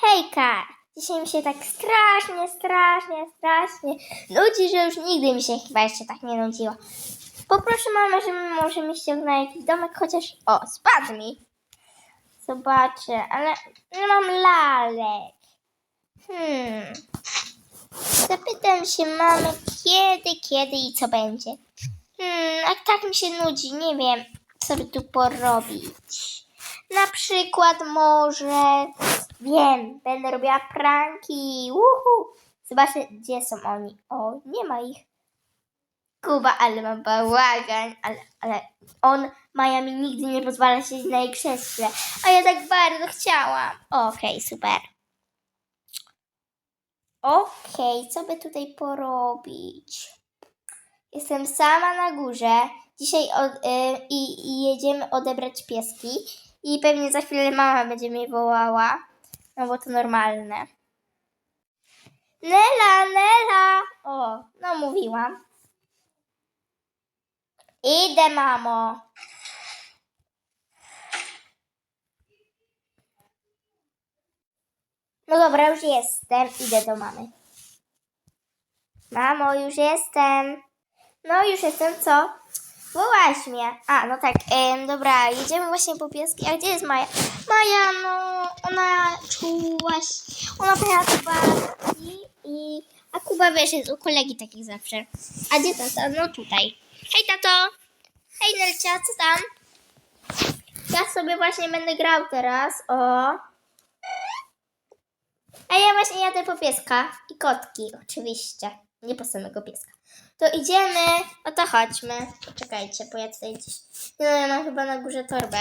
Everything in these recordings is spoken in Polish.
Hejka! Dzisiaj mi się tak strasznie, strasznie, strasznie nudzi, że już nigdy mi się chyba jeszcze tak nie nudziło. Poproszę mamę, żeby może mi ściągnęła jakiś domek, chociaż... O, spadł mi! Zobaczę, ale nie mam lalek. Hmm. Zapytam się mamy, kiedy, kiedy i co będzie. Hmm, a tak mi się nudzi, nie wiem, co by tu porobić. Na przykład może, wiem, będę robiła pranki, uhu. Zobaczę, gdzie są oni. O, nie ma ich. Kuba, ale mam bałagan, ale, ale on, Maja mi nigdy nie pozwala siedzieć na jej krześle, a ja tak bardzo chciałam. Okej, super. Okej, co by tutaj porobić? Jestem sama na górze. Dzisiaj od, y, i jedziemy odebrać pieski. I pewnie za chwilę mama będzie mnie wołała. No bo to normalne. Nela, Nela! O, no mówiłam. Idę, mamo. No dobra, już jestem. Idę do mamy. Mamo, już jestem. No, już jestem, co? Wołaś mnie. A, no tak, em, dobra, jedziemy właśnie po pieski. A gdzie jest Maja? Maja, no, ona czułaś, ona pojechała do babci i... A Kuba, wiesz, jest u kolegi takich zawsze. A gdzie tata? No tutaj. Hej, tato! Hej, Nelcia, co tam? Ja sobie właśnie będę grał teraz, o... A ja właśnie jadę po pieska i kotki, oczywiście. Nie po samego pieska. To idziemy, no to chodźmy. Poczekajcie, bo ja tutaj gdzieś... No, ja mam chyba na górze torbę.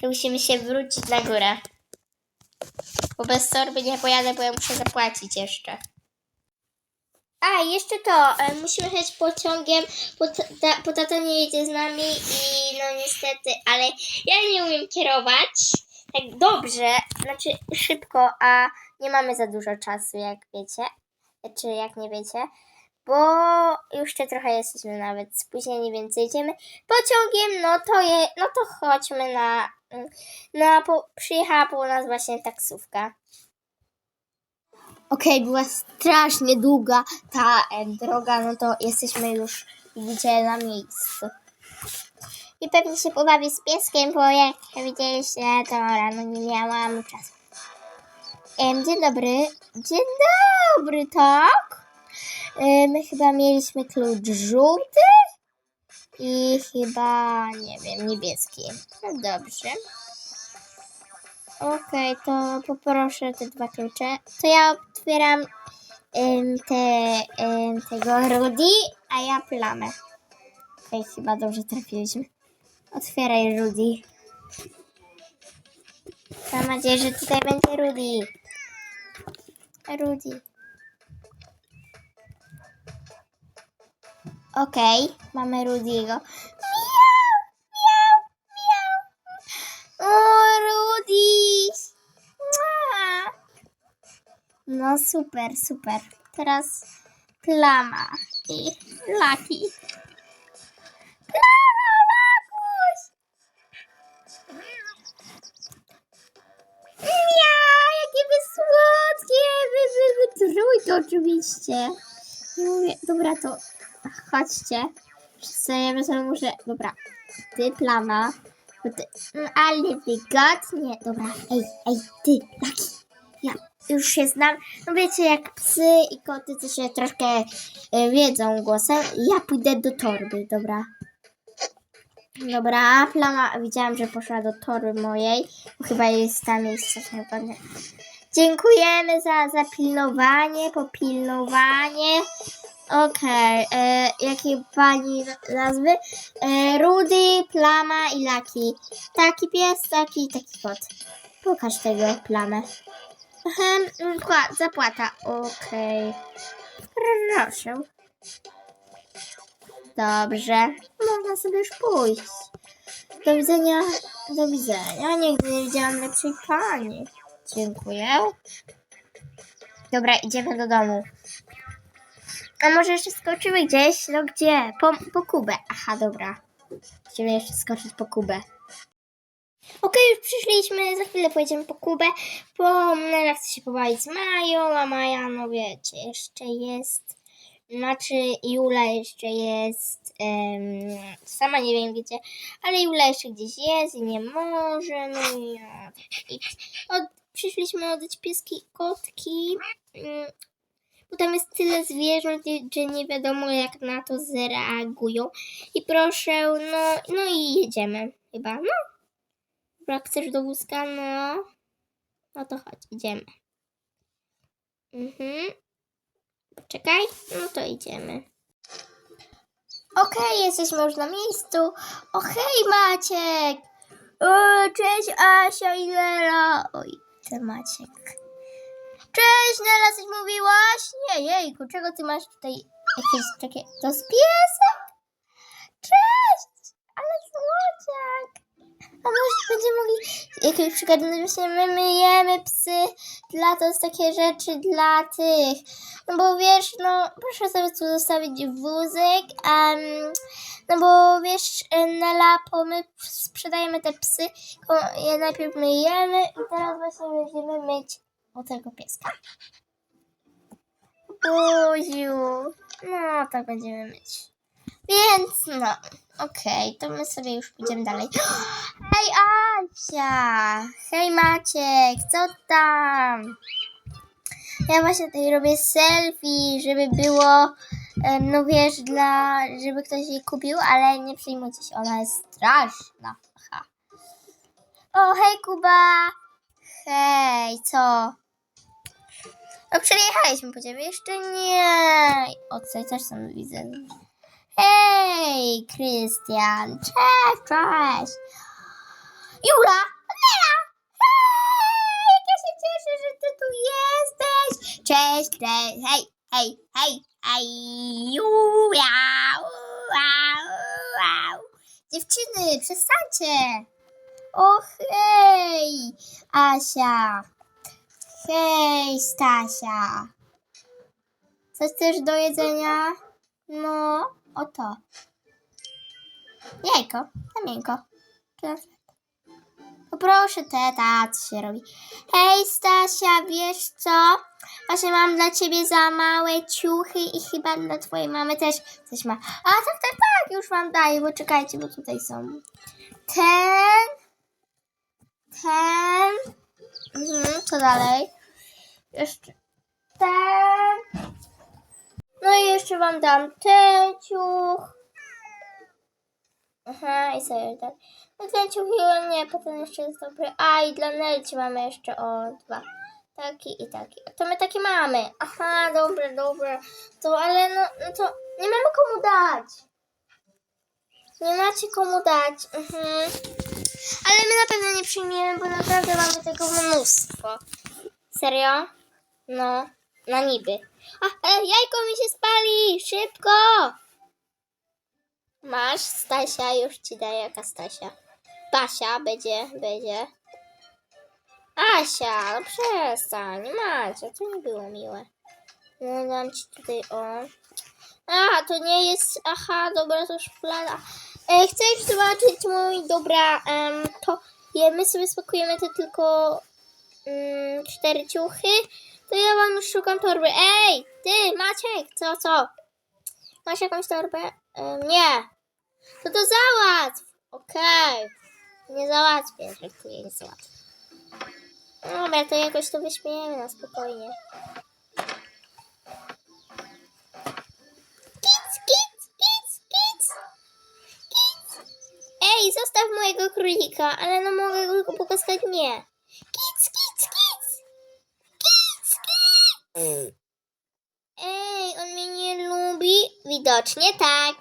To musimy się wrócić na górę. Bo bez torby nie pojadę, bo ja muszę zapłacić jeszcze. A, jeszcze to, e, musimy jechać pociągiem, bo tata nie jedzie z nami i no niestety, ale ja nie umiem kierować tak dobrze, znaczy szybko, a nie mamy za dużo czasu, jak wiecie, czy jak nie wiecie, bo już jeszcze trochę jesteśmy nawet spóźnieni, więc jedziemy pociągiem, no to je, no to chodźmy na, na po, przyjechała po nas właśnie taksówka. Okej, była strasznie długa ta e, droga, no to jesteśmy już, widzicie, na miejscu. I pewnie się pobawię z pieskiem, bo jak widzieliście, to rano nie miałam czasu. Em, dzień dobry. Dzień dobry, tak? E, my chyba mieliśmy klucz żółty i chyba, nie wiem, niebieski. No dobrze. Okej, to poproszę te dwa klucze. To ja otwieram em, te, em, tego Rudy, a ja plamę. Okej, chyba dobrze trafiliśmy. Otwieraj Rudy. Mam nadzieję, że tutaj będzie Rudy. Rudy. Okej, mamy Rudiego. Miau, miau, miau. O, Rudy! No super, super. Teraz plama i laki. Plama, lakuś! Miau, jakie wy słodkie! Wy, wy, wy trójkę oczywiście. Dobra, to chodźcie. Ja wezmę muszę, dobra, ty plama. Ty, mm, ale wygodnie. Dobra, ej, ej, ty, Laki. Ja już się znam. No wiecie, jak psy i koty to się troszkę e, wiedzą głosem. Ja pójdę do torby, dobra. Dobra, plama, widziałam, że poszła do torby mojej. Chyba jest tam miejsce. pewnie. Dziękujemy za zapilnowanie, popilnowanie. Okej, e, jakie pani nazwy? E, Rudy, Plama i Laki. Taki pies, taki taki kot. Pokaż tego plamę. Zapłata. Okej. Proszę. Dobrze. Można sobie już pójść. Do widzenia. Do widzenia. Nigdy nie widziałam lepszej pani. Dziękuję. Dobra, idziemy do domu. A może jeszcze skoczymy gdzieś? No gdzie? Po, po Kubę. Aha, dobra. Chcemy jeszcze skoczyć po Kubę. Okej, już przyszliśmy, za chwilę pojedziemy po Kubę, bo Nela chce się pobawić z Mają, a Maja, no wiecie, jeszcze jest, znaczy Jula jeszcze jest, sama nie wiem gdzie, ale Jula jeszcze gdzieś jest i nie może, no i i od, przyszliśmy oddać pieski i kotki, mm, bo tam jest tyle zwierząt, że nie wiadomo jak na to zareagują. I proszę, no, no i jedziemy chyba, no. Dobra, chcesz do wózka? No. No to chodź, idziemy. Mhm. Czekaj, no to idziemy. Okej, jesteśmy już na miejscu. O, hej Maciek! O, cześć Asia i Nela. Oj, ten Maciek. Cześć coś mówiłaś? Nie, jejku, czego ty masz tutaj jakieś takie... To jest piesek? Cześć! Ale słodziak! Może będziemy mogli jakieś przykłady, no właśnie my myjemy psy, dla to jest takie rzeczy dla tych. No bo wiesz, no proszę sobie tu zostawić wózek, um, no bo wiesz, na po my sprzedajemy te psy, je najpierw myjemy i teraz właśnie będziemy myć o tego pieska. Buziu, no to będziemy myć. Więc no, okej, to my sobie już pójdziemy dalej. Hej Asia! Hej Maciek, co tam? Ja właśnie tutaj robię selfie, żeby było, no wiesz, dla, żeby ktoś jej kupił, ale nie przejmujcie się, ona jest straszna. O, hej Kuba! Hej, co? No przejechaliśmy po ciebie, jeszcze nie. O, tutaj też są widzę. Hej, Krystian! Cześć, cześć! Jula! Nela! Hej! Jak ja się cieszę, że ty tu jesteś! Cześć, cześć! Hej, hej, hej, hej! Jula! Wow, wow. Dziewczyny, przestańcie! O, hej! Asia! Hej, Stasia! Coś chcesz do jedzenia? No, oto. Jajko, na miękko. Czy na chleb? Poproszę, teta, co się robi. Hej, Stasia, wiesz co? Właśnie mam dla ciebie za małe ciuchy i chyba dla twojej mamy też coś ma. A tak, tak, tak, już wam daję, bo czekajcie, bo tutaj są. Ten, ten, mhm, co dalej? Jeszcze ten. No i jeszcze wam dam ten ciuch. Aha, i sobie tak. No ten ciuch nie, potem jeszcze jest dobry. A i dla Nelci mamy jeszcze o dwa. Taki i taki. To my takie mamy. Aha, dobre, dobre. To ale no, no to nie mamy komu dać. Nie macie komu dać. Mhm. Ale my na pewno nie przyjmiemy, bo naprawdę mamy tego mnóstwo. Serio? No, na niby. A, e, jajko mi się spali! Szybko! Masz, Stasia, już ci daję jaka Stasia. Basia będzie, będzie. Asia, no przestań, Macia, to nie było miłe. No dam ci tutaj, o. A, to nie jest, aha, dobra, to szuflada. E, chcesz zobaczyć mój, dobra, em, to je, my sobie spakujemy te tylko mm, cztery ciuchy. To ja wam już szukam torby. Ej, ty, Maciek, co, co? Masz jakąś torbę? Nie. To to załatw. Okej. Nie załatwię, jej nie załatwię. Dobra, to jakoś to wyśmiejemy na spokojnie. Kic, kic, kic, kic. Kic. Ej, zostaw mojego królika, ale no mogę go pokoskać nie. Ej, on mnie nie lubi? Widocznie tak.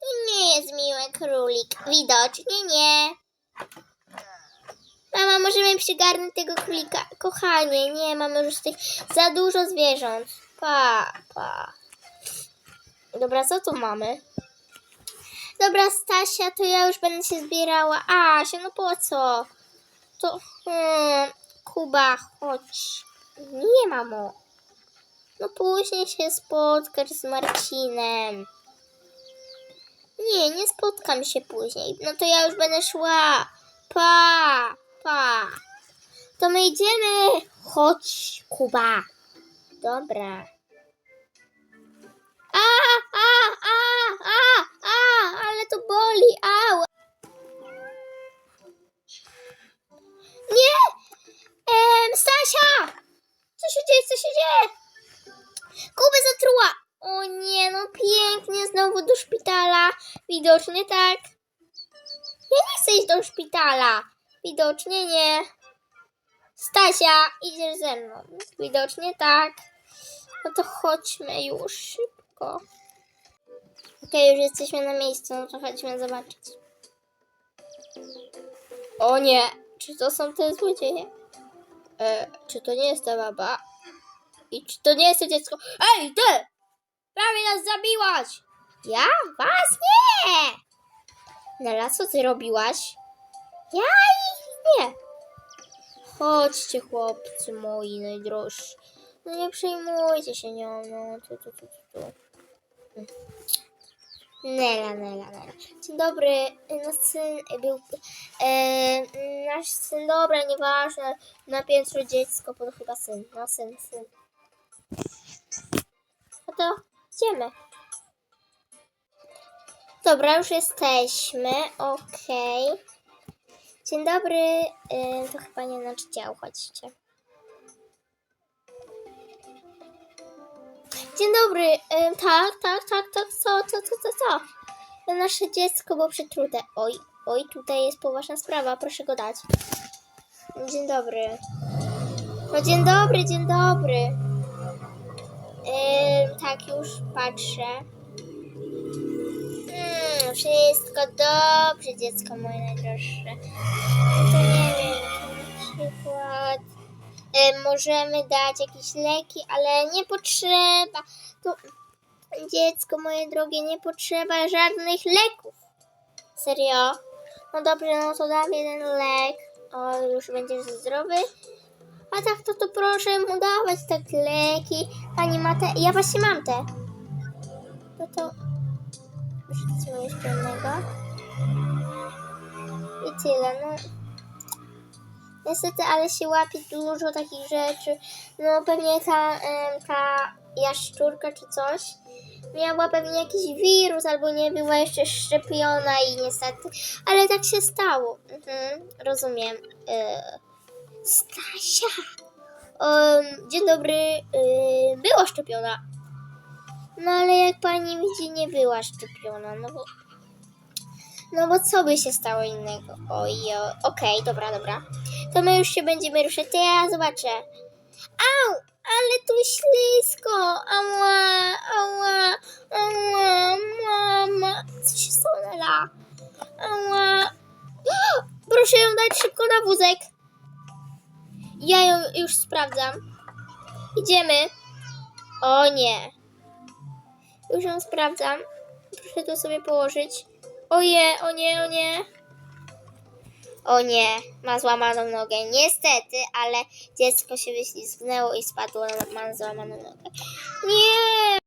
To nie jest miły królik. Widocznie nie. Mama, możemy przygarnąć tego królika? Kochanie, nie, mamy już tych za dużo zwierząt. Pa, pa. Dobra, co tu mamy? Dobra, Stasia, to ja już będę się zbierała. Asia, no po co? To, hmm, Kuba, chodź. Nie, mamo. No później się spotkasz z Marcinem. Nie, nie spotkam się później. No to ja już będę szła. Pa, pa. To my idziemy. Chodź, Kuba. Dobra. A, a, a, a, a, ale to boli, au. Nie! Em, Stasia! Co się dzieje, co się dzieje? Kubę zatruła! O nie, no pięknie, znowu do szpitala. Widocznie tak. Ja nie chcę iść do szpitala. Widocznie nie. Stasia, idziesz ze mną. Widocznie tak. No to chodźmy już szybko. Okej, już jesteśmy na miejscu, no to chodźmy zobaczyć. O nie, czy to są te złodzieje? E, czy to nie jest ta baba? I czy to nie jest to dziecko? Ej, ty! Prawie nas zabiłaś! Ja? Was? Nie! Nela, co ty robiłaś? Ja ich nie. Chodźcie, chłopcy moi najdrożsi. No nie przejmujcie się nią, no tu, tu, tu, tu. Nela, Nela, Nela. Dzień dobry, nasz syn był, e, nasz syn, dobra, nieważne, na piętro dziecko, bo to chyba syn, no syn, syn. No to idziemy. Dobra, już jesteśmy, okej. Dzień dobry, e, to chyba nie dział, chodźcie. Dzień dobry, e, tak, tak, tak, tak, co, co, co, co, co? Nasze dziecko było przetrute. Oj, oj, tutaj jest poważna sprawa, proszę go dać. Dzień dobry. No dzień dobry, dzień dobry. Ym, tak, już patrzę. Mm, wszystko dobrze, dziecko moje najdroższe. To nie wiem, na przykład możemy dać jakieś leki, ale nie potrzeba. To dziecko moje drogie, nie potrzeba żadnych leków. Serio? No dobrze, no to dam jeden lek. O, już będziesz zdrowy. A tak, to, to proszę mu dawać tak leki. Pani ma te. Ja właśnie mam te. No to. Wrzucimy jeszcze jednego. I tyle, no. Niestety, ale się łapie dużo takich rzeczy. No pewnie ta, ta jaszczurka czy coś miała pewnie jakiś wirus albo nie była jeszcze szczepiona i niestety. Ale tak się stało. Mhm, rozumiem. E, Stasia. Em, dzień dobry. E, była szczepiona. No ale jak pani widzi, nie była szczepiona. No bo, no bo co by się stało innego? Oj, okej, dobra, dobra. To my już się będziemy ruszać. To ja zobaczę. Au! Ale tu ślisko! Ała! Ała! Ała! Mama! Co się stało, Nela? Ała! Proszę ją dać szybko na wózek. Ja ją już sprawdzam. Idziemy. O nie. Już ją sprawdzam. Proszę to sobie położyć. O nie, o nie, o nie. O nie, ma złamaną nogę. Niestety, ale dziecko się wyślizgnęło i spadło, ma złamaną nogę. Nie,